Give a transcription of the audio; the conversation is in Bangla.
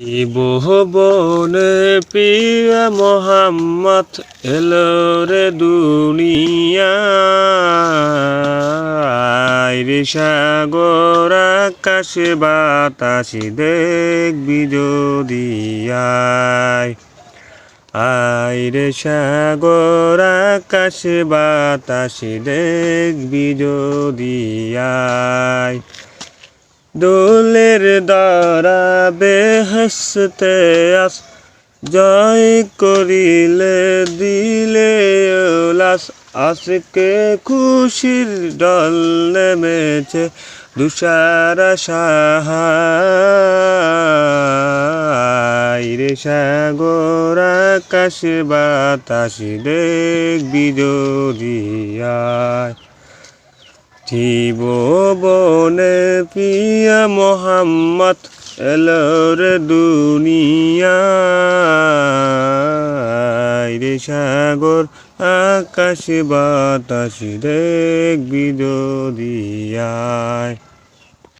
বনে প্রিয় মোহাম্মদ এলো রে দুনিয়ায় সাগর আকাশে বাতাসে দেখবি যদি আয় রে সাগর আকাশে বাতাসে দেখবি যদি আয়। দোলের দ্বারা বেহসতে আস, জয় করিলে দিলে উলাস। আজকে খুশির ডল নেমেছে দুষারা সাহাই রে সাগর আকাশ বাতাসি দেখবি যদি আয় বনে পিয়া মোহাম্মদ এলোর দুনিয়া রে সাগর আকাশ বাতাস দেখবি দরিয়ায়